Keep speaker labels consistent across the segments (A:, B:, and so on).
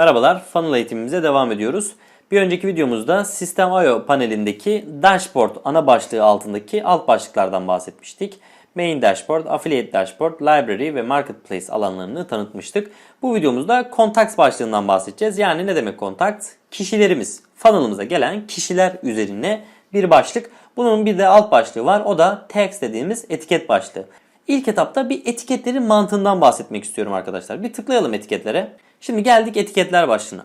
A: Merhabalar, funnel eğitimimize devam ediyoruz. Bir önceki videomuzda System.io panelindeki Dashboard ana başlığı altındaki alt başlıklardan bahsetmiştik. Main Dashboard, Affiliate Dashboard, Library ve Marketplace alanlarını tanıtmıştık. Bu videomuzda Contacts başlığından bahsedeceğiz. Yani ne demek Contacts? Kişilerimiz, funnel'ımıza gelen kişiler üzerine bir başlık. Bunun bir de alt başlığı var. O da Tags dediğimiz etiket başlığı. İlk etapta bir etiketlerin mantığından bahsetmek istiyorum arkadaşlar. Bir tıklayalım etiketlere. Şimdi geldik etiketler başlığına.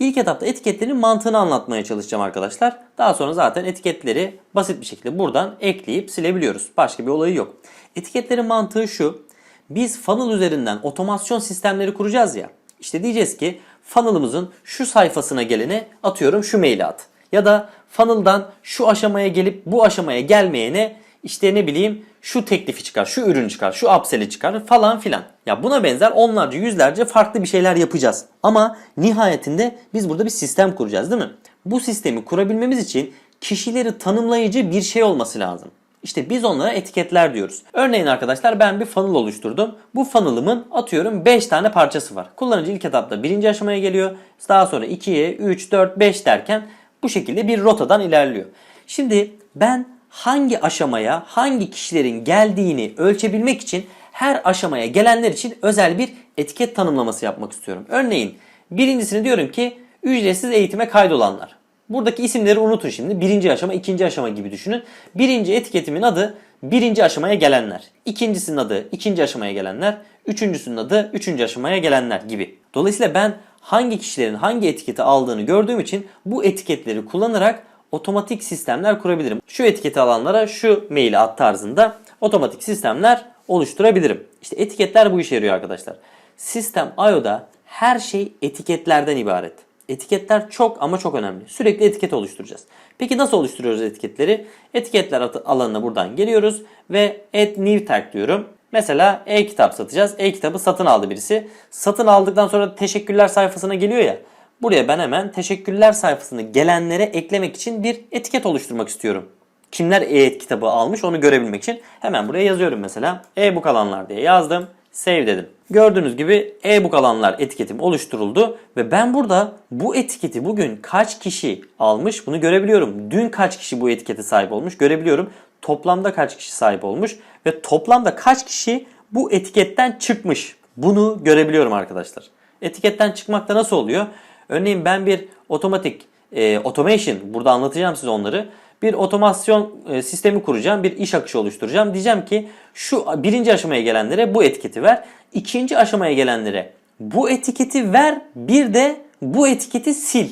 A: İlk etapta etiketlerin mantığını anlatmaya çalışacağım arkadaşlar. Daha sonra zaten etiketleri basit bir şekilde buradan ekleyip silebiliyoruz. Başka bir olayı yok. Etiketlerin mantığı şu. Biz funnel üzerinden otomasyon sistemleri kuracağız ya. İşte diyeceğiz ki funnel'ımızın şu sayfasına gelene atıyorum şu maili at. Ya da funnel'dan şu aşamaya gelip bu aşamaya gelmeyene işte ne bileyim şu teklifi çıkar, şu ürünü çıkar, şu upsell'i çıkar falan filan. Ya buna benzer onlarca yüzlerce farklı bir şeyler yapacağız. Ama nihayetinde biz burada bir sistem kuracağız değil mi? Bu sistemi kurabilmemiz için kişileri tanımlayıcı bir şey olması lazım. İşte biz onlara etiketler diyoruz. Örneğin arkadaşlar ben bir funnel oluşturdum. Bu funnel'ımın atıyorum 5 tane parçası var. Kullanıcı ilk etapta birinci aşamaya geliyor. Daha sonra 2'ye, 3, 4, 5 derken bu şekilde bir rotadan ilerliyor. Şimdi ben hangi aşamaya hangi kişilerin geldiğini ölçebilmek için her aşamaya gelenler için özel bir etiket tanımlaması yapmak istiyorum. Örneğin birincisini diyorum ki ücretsiz eğitime kaydolanlar. Buradaki isimleri unutun şimdi. Birinci aşama, ikinci aşama gibi düşünün. Birinci etiketimin adı birinci aşamaya gelenler. İkincisinin adı ikinci aşamaya gelenler. Üçüncüsünün adı üçüncü aşamaya gelenler gibi. Dolayısıyla ben hangi kişilerin hangi etiketi aldığını gördüğüm için bu etiketleri kullanarak otomatik sistemler kurabilirim. Şu etiketi alanlara şu maili at tarzında otomatik sistemler oluşturabilirim. İşte etiketler bu işe yarıyor arkadaşlar. Sistem IO'da her şey etiketlerden ibaret. Etiketler çok ama çok önemli. Sürekli etiket oluşturacağız. Peki nasıl oluşturuyoruz etiketleri? Etiketler alanına buradan geliyoruz ve add new tag diyorum. Mesela e-kitap satacağız. E-kitabı satın aldı birisi. Satın aldıktan sonra teşekkürler sayfasına geliyor ya. Buraya ben hemen teşekkürler sayfasını gelenlere eklemek için bir etiket oluşturmak istiyorum. Kimler e-kitabı almış onu görebilmek için hemen buraya yazıyorum mesela. E-book alanlar diye yazdım. Save dedim. Gördüğünüz gibi e-book alanlar etiketim oluşturuldu ve ben burada bu etiketi bugün kaç kişi almış bunu görebiliyorum. Dün kaç kişi bu etikete sahip olmuş görebiliyorum. Toplamda kaç kişi sahip olmuş ve toplamda kaç kişi bu etiketten çıkmış. Bunu görebiliyorum arkadaşlar. Etiketten çıkmakta nasıl oluyor? Örneğin ben bir otomatik e, automation burada anlatacağım size onları. Bir otomasyon e, sistemi kuracağım. Bir iş akışı oluşturacağım. Diyeceğim ki şu birinci aşamaya gelenlere bu etiketi ver. ikinci aşamaya gelenlere bu etiketi ver. Bir de bu etiketi sil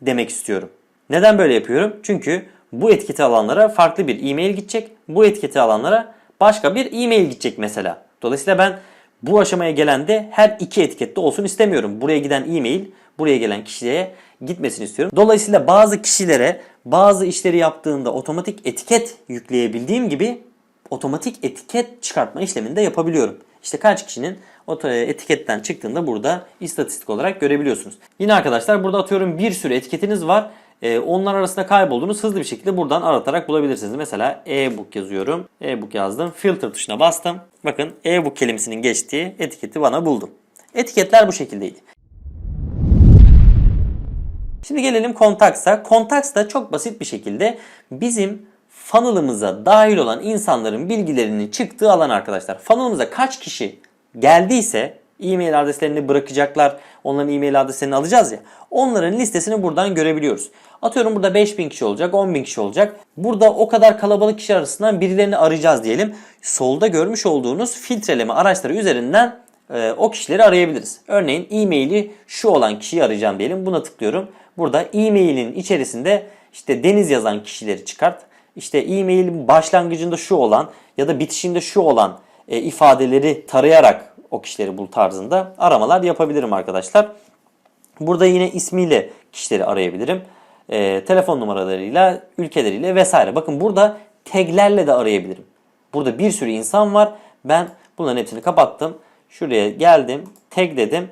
A: demek istiyorum. Neden böyle yapıyorum? Çünkü bu etiketi alanlara farklı bir e-mail gidecek. Bu etiketi alanlara başka bir e-mail gidecek mesela. Dolayısıyla ben bu aşamaya gelen de her iki etikette olsun istemiyorum. Buraya giden e-mail buraya gelen kişiye gitmesini istiyorum. Dolayısıyla bazı kişilere bazı işleri yaptığında otomatik etiket yükleyebildiğim gibi otomatik etiket çıkartma işlemini de yapabiliyorum. İşte kaç kişinin etiketten çıktığında burada istatistik olarak görebiliyorsunuz. Yine arkadaşlar burada atıyorum bir sürü etiketiniz var. Ee, onlar arasında kaybolduğunuz hızlı bir şekilde buradan aratarak bulabilirsiniz. Mesela e-book yazıyorum. E-book yazdım. Filter tuşuna bastım. Bakın e-book kelimesinin geçtiği etiketi bana buldum. Etiketler bu şekildeydi. Şimdi gelelim Contacts'a. Contacts da çok basit bir şekilde bizim funnel'ımıza dahil olan insanların bilgilerinin çıktığı alan arkadaşlar. Funnel'ımıza kaç kişi geldiyse e-mail adreslerini bırakacaklar. Onların e-mail adreslerini alacağız ya. Onların listesini buradan görebiliyoruz. Atıyorum burada 5000 kişi olacak, 10.000 kişi olacak. Burada o kadar kalabalık kişi arasından birilerini arayacağız diyelim. Solda görmüş olduğunuz filtreleme araçları üzerinden e, o kişileri arayabiliriz. Örneğin e-maili şu olan kişiyi arayacağım diyelim. Buna tıklıyorum. Burada e-mailin içerisinde işte Deniz yazan kişileri çıkart. İşte e-mailin başlangıcında şu olan ya da bitişinde şu olan e, ifadeleri tarayarak o kişileri bul tarzında aramalar yapabilirim arkadaşlar. Burada yine ismiyle kişileri arayabilirim. E, telefon numaralarıyla, ülkeleriyle vesaire. Bakın burada taglerle de arayabilirim. Burada bir sürü insan var. Ben bunların hepsini kapattım. Şuraya geldim. Tag dedim.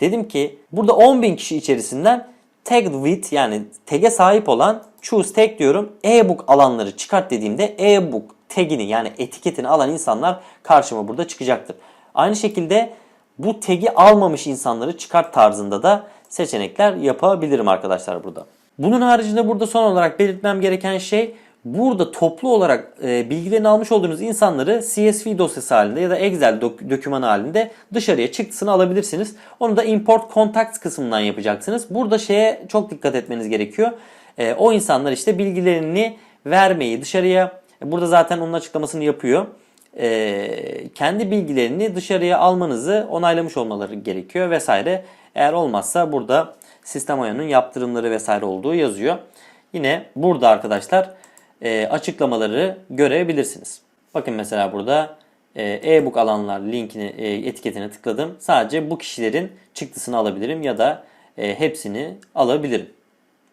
A: Dedim ki burada 10.000 kişi içerisinden tagged with yani tag'e sahip olan choose tag diyorum. E-book alanları çıkart dediğimde e-book tagini yani etiketini alan insanlar karşıma burada çıkacaktır. Aynı şekilde bu tag'i almamış insanları çıkart tarzında da seçenekler yapabilirim arkadaşlar burada. Bunun haricinde burada son olarak belirtmem gereken şey burada toplu olarak e, bilgilerini almış olduğunuz insanları CSV dosyası halinde ya da Excel dok- dokümanı halinde dışarıya çıktısını alabilirsiniz. Onu da import contacts kısmından yapacaksınız. Burada şeye çok dikkat etmeniz gerekiyor. E, o insanlar işte bilgilerini vermeyi dışarıya burada zaten onun açıklamasını yapıyor. E, kendi bilgilerini dışarıya almanızı onaylamış olmaları gerekiyor vesaire. Eğer olmazsa burada sistem ayarının yaptırımları vesaire olduğu yazıyor. Yine burada arkadaşlar e, açıklamaları görebilirsiniz. Bakın mesela burada e, e-book alanlar linkini e, etiketine tıkladım. Sadece bu kişilerin çıktısını alabilirim ya da e, hepsini alabilirim.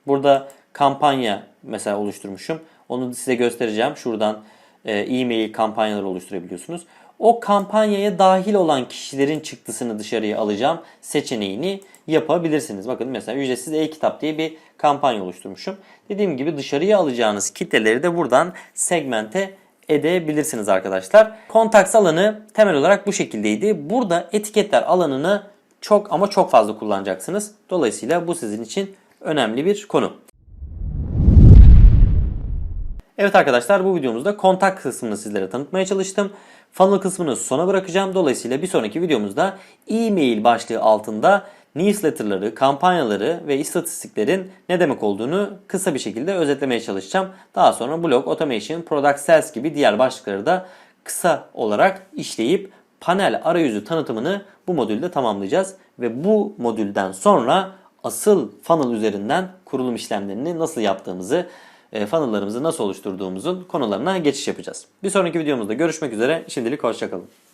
A: Burada kampanya mesela oluşturmuşum. Onu size göstereceğim. Şuradan e-mail kampanyaları oluşturabiliyorsunuz. O kampanyaya dahil olan kişilerin çıktısını dışarıya alacağım seçeneğini yapabilirsiniz. Bakın mesela ücretsiz e-kitap diye bir kampanya oluşturmuşum. Dediğim gibi dışarıya alacağınız kitleleri de buradan segmente edebilirsiniz arkadaşlar. Contacts alanı temel olarak bu şekildeydi. Burada etiketler alanını çok ama çok fazla kullanacaksınız. Dolayısıyla bu sizin için önemli bir konu. Evet arkadaşlar bu videomuzda kontak kısmını sizlere tanıtmaya çalıştım. Funnel kısmını sona bırakacağım. Dolayısıyla bir sonraki videomuzda e-mail başlığı altında newsletterları, kampanyaları ve istatistiklerin ne demek olduğunu kısa bir şekilde özetlemeye çalışacağım. Daha sonra blog, automation, product sales gibi diğer başlıkları da kısa olarak işleyip panel arayüzü tanıtımını bu modülde tamamlayacağız. Ve bu modülden sonra asıl funnel üzerinden kurulum işlemlerini nasıl yaptığımızı, funnel'larımızı nasıl oluşturduğumuzun konularına geçiş yapacağız. Bir sonraki videomuzda görüşmek üzere. Şimdilik hoşçakalın.